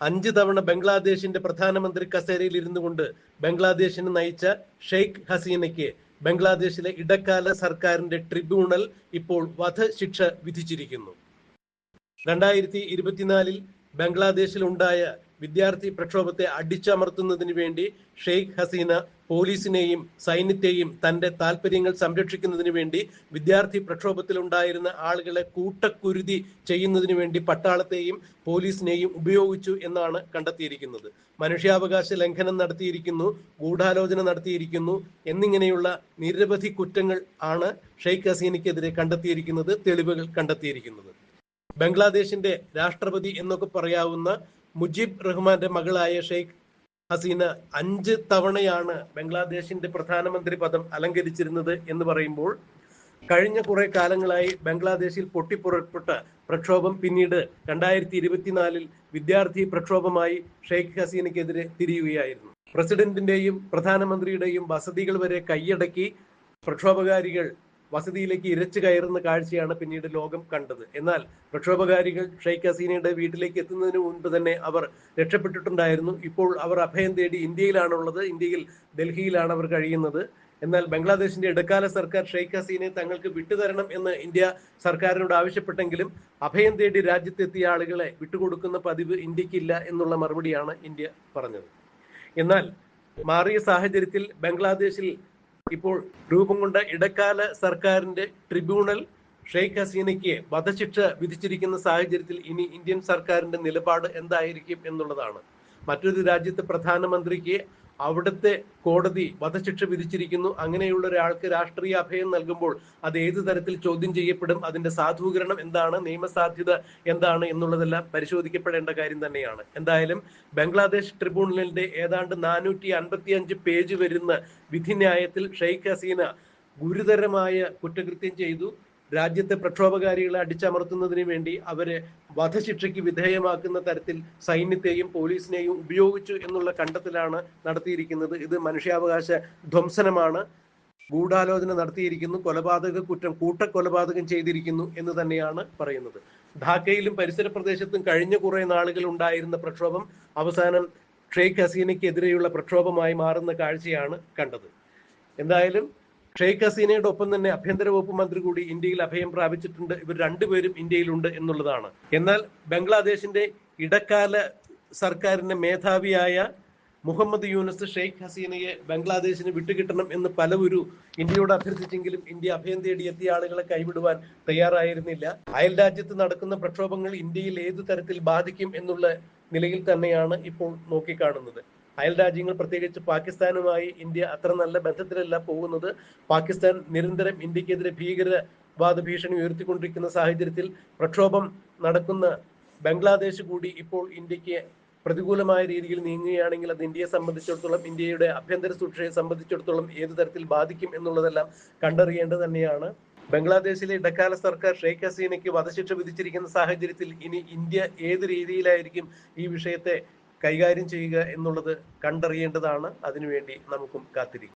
അഞ്ച് തവണ ബംഗ്ലാദേശിന്റെ പ്രധാനമന്ത്രി കസേരയിൽ ഇരുന്നു കൊണ്ട് ബംഗ്ലാദേശിന് നയിച്ച ഷെയ്ഖ് ഹസീനയ്ക്ക് ബംഗ്ലാദേശിലെ ഇടക്കാല സർക്കാരിന്റെ ട്രിബ്യൂണൽ ഇപ്പോൾ വധശിക്ഷ വിധിച്ചിരിക്കുന്നു. രണ്ടായിരത്തി ഇരുപത്തിനാലിൽ ബംഗ്ലാദേശിൽ ഉണ്ടായ വിദ്യാർത്ഥി പ്രക്ഷോഭത്തെ അടിച്ചമർത്തുന്നതിന് വേണ്ടി ഷെയ്ഖ് ഹസീന പോലീസിനെയും സൈന്യത്തെയും തന്റെ താല്പര്യങ്ങൾ സംരക്ഷിക്കുന്നതിന് വേണ്ടി വിദ്യാർത്ഥി പ്രക്ഷോഭത്തിൽ ഉണ്ടായിരുന്ന ആളുകളെ കൂട്ടക്കുരുതി ചെയ്യുന്നതിന് വേണ്ടി പട്ടാളത്തെയും പോലീസിനെയും ഉപയോഗിച്ചു എന്നാണ് കണ്ടെത്തിയിരിക്കുന്നത്. മനുഷ്യാവകാശ ലംഘനം നടത്തിയിരിക്കുന്നു ഗൂഢാലോചന നടത്തിയിരിക്കുന്നു എന്നിങ്ങനെയുള്ള നിരവധി കുറ്റങ്ങൾ ആണ് ഷെയ്ഖ് ഹസീനയ്ക്കെതിരെ കണ്ടെത്തിയിരിക്കുന്നത് തെളിവുകൾ കണ്ടെത്തിയിരിക്കുന്നത്. ബംഗ്ലാദേശിന്റെ രാഷ്ട്രപതി എന്നൊക്കെ പറയാവുന്ന മുജീബ് റഹ്മാന്റെ മകളായ ഷെയ്ഖ് ഹസീന അഞ്ച് തവണയാണ് ബംഗ്ലാദേശിന്റെ പ്രധാനമന്ത്രി പദം അലങ്കരിച്ചിരുന്നത് എന്ന് പറയുമ്പോൾ കഴിഞ്ഞ കുറെ കാലങ്ങളായി ബംഗ്ലാദേശിൽ പൊട്ടിപ്പുറപ്പെട്ട പ്രക്ഷോഭം പിന്നീട് രണ്ടായിരത്തി ഇരുപത്തിനാലിൽ വിദ്യാർത്ഥി പ്രക്ഷോഭമായി ഷെയ്ഖ് ഹസീനക്കെതിരെ തിരിയുകയായിരുന്നു. പ്രസിഡന്റിന്റെയും പ്രധാനമന്ത്രിയുടെയും വസതികൾ വരെ കൈയടക്കി പ്രക്ഷോഭകാരികൾ വസതിയിലേക്ക് ഇരച്ചു കയറുന്ന കാഴ്ചയാണ് പിന്നീട് ലോകം കണ്ടത്. എന്നാൽ പ്രക്ഷോഭകാരികൾ ഷെയ്ഖ് ഹസീനയുടെ വീട്ടിലേക്ക് എത്തുന്നതിന് മുൻപ് തന്നെ അവർ രക്ഷപ്പെട്ടിട്ടുണ്ടായിരുന്നു. ഇപ്പോൾ അവർ അഭയം തേടി ഇന്ത്യയിലാണുള്ളത്. ഇന്ത്യയിൽ ഡൽഹിയിലാണ് അവർ കഴിയുന്നത്. എന്നാൽ ബംഗ്ലാദേശിന്റെ ഇടക്കാല സർക്കാർ ഷെയ്ഖ് ഹസീനെ തങ്ങൾക്ക് വിട്ടുതരണം എന്ന് ഇന്ത്യ സർക്കാരിനോട് ആവശ്യപ്പെട്ടെങ്കിലും അഭയം തേടി രാജ്യത്തെത്തിയ ആളുകളെ വിട്ടുകൊടുക്കുന്ന പതിവ് ഇന്ത്യക്കില്ല എന്നുള്ള മറുപടിയാണ് ഇന്ത്യ പറഞ്ഞത്. എന്നാൽ മാറിയ സാഹചര്യത്തിൽ ബംഗ്ലാദേശിൽ ഇപ്പോൾ രൂപം കൊണ്ട ഇടക്കാല സർക്കാരിന്റെ ട്രിബ്യൂണൽ ഷെയ്ഖ് ഹസീനയ്ക്ക് വധശിക്ഷ വിധിച്ചിരിക്കുന്ന സാഹചര്യത്തിൽ ഇനി ഇന്ത്യൻ സർക്കാരിന്റെ നിലപാട് എന്തായിരിക്കും എന്നുള്ളതാണ്. മറ്റൊരു രാജ്യത്തെ പ്രധാനമന്ത്രിക്ക് അവിടുത്തെ കോടതി വധശിക്ഷ വിധിച്ചിരിക്കുന്നു. അങ്ങനെയുള്ള ഒരാൾക്ക് രാഷ്ട്രീയ അഭയം നൽകുമ്പോൾ അത് ഏത് തരത്തിൽ ചോദ്യം ചെയ്യപ്പെടും? അതിന്റെ സാധൂകരണം എന്താണ്? നിയമസാധ്യത എന്താണ്? എന്നുള്ളതെല്ലാം പരിശോധിക്കപ്പെടേണ്ട കാര്യം തന്നെയാണ്. എന്തായാലും ബംഗ്ലാദേശ് ട്രിബ്യൂണലിന്റെ ഏതാണ്ട് നാനൂറ്റി അൻപത്തി അഞ്ച് പേജ് വരുന്ന വിധിന്യായത്തിൽ ഷെയ്ഖ് ഹസീന ഗുരുതരമായ കുറ്റകൃത്യം ചെയ്തു. രാജ്യത്തെ പ്രക്ഷോഭകാരികളെ അടിച്ചമർത്തുന്നതിന് വേണ്ടി അവരെ വധശിക്ഷയ്ക്ക് വിധേയമാക്കുന്ന തരത്തിൽ സൈന്യത്തെയും പോലീസിനെയും ഉപയോഗിച്ചു എന്നുള്ള കണ്ടെത്തലാണ് നടത്തിയിരിക്കുന്നത്. ഇത് മനുഷ്യാവകാശ ധ്വംസനമാണ്. ഗൂഢാലോചന നടത്തിയിരിക്കുന്നു. കൊലപാതക കുറ്റം കൂട്ടക്കൊലപാതകം ചെയ്തിരിക്കുന്നു എന്ന് തന്നെയാണ് പറയുന്നത്. ധാക്കയിലും പരിസര പ്രദേശത്തും കഴിഞ്ഞ കുറെ നാളുകൾ ഉണ്ടായിരുന്ന പ്രക്ഷോഭം അവസാനം ഷെയ്ഖ് ഹസീനയ്ക്കെതിരെയുള്ള പ്രക്ഷോഭമായി മാറുന്ന കാഴ്ചയാണ് കണ്ടത്. എന്തായാലും ഷെയ്ഖ് ഹസീനയുടെ ഒപ്പം തന്നെ ആഭ്യന്തര വകുപ്പ് മന്ത്രി കൂടി ഇന്ത്യയിൽ അഭയം പ്രാപിച്ചിട്ടുണ്ട്. ഇവർ രണ്ടുപേരും ഇന്ത്യയിലുണ്ട് എന്നുള്ളതാണ്. എന്നാൽ ബംഗ്ലാദേശിന്റെ ഇടക്കാല സർക്കാരിന്റെ മേധാവിയായ മുഹമ്മദ് യൂനസ് ഷെയ്ഖ് ഹസീനയെ ബംഗ്ലാദേശിന് വിട്ടുകിട്ടണം എന്ന് പലവരും ഇന്ത്യയോട് അഭ്യർത്ഥിച്ചെങ്കിലും ഇന്ത്യ അഭയം തേടി എത്തിയ ആളുകളെ കൈവിടുവാൻ തയ്യാറായിരുന്നില്ല. അയൽ രാജ്യത്ത് നടക്കുന്ന പ്രക്ഷോഭങ്ങൾ ഇന്ത്യയിൽ ഏതു തരത്തിൽ ബാധിക്കും എന്നുള്ള നിലയിൽ തന്നെയാണ് ഇപ്പോൾ നോക്കിക്കാണുന്നത്. അയൽ രാജ്യങ്ങൾ പ്രത്യേകിച്ച് പാകിസ്ഥാനുമായി ഇന്ത്യ അത്ര നല്ല ബന്ധത്തിലല്ല പോകുന്നത്. പാകിസ്ഥാൻ നിരന്തരം ഇന്ത്യക്കെതിരെ ഭീകരവാദ ഭീഷണി ഉയർത്തിക്കൊണ്ടിരിക്കുന്ന സാഹചര്യത്തിൽ പ്രക്ഷോഭം നടക്കുന്ന ബംഗ്ലാദേശ് കൂടി ഇപ്പോൾ ഇന്ത്യയ്ക്ക് പ്രതികൂലമായ രീതിയിൽ നീങ്ങുകയാണെങ്കിൽ അത് ഇന്ത്യയെ സംബന്ധിച്ചിടത്തോളം ഇന്ത്യയുടെ ആഭ്യന്തര സുരക്ഷയെ സംബന്ധിച്ചിടത്തോളം ഏത് തരത്തിൽ ബാധിക്കും എന്നുള്ളതെല്ലാം കണ്ടറിയേണ്ടത് തന്നെയാണ്. ബംഗ്ലാദേശിലെ ഇടക്കാല സർക്കാർ ഷെയ്ഖ് ഹസീനയ്ക്ക് വധശിക്ഷ വിധിച്ചിരിക്കുന്ന സാഹചര്യത്തിൽ ഇനി ഇന്ത്യ ഏത് രീതിയിലായിരിക്കും ഈ വിഷയത്തെ കൈകാര്യം ചെയ്യുക എന്നുള്ളത് കണ്ടറിയേണ്ടതാണ്. അതിനുവേണ്ടി നമുക്കും കാത്തിരിക്കും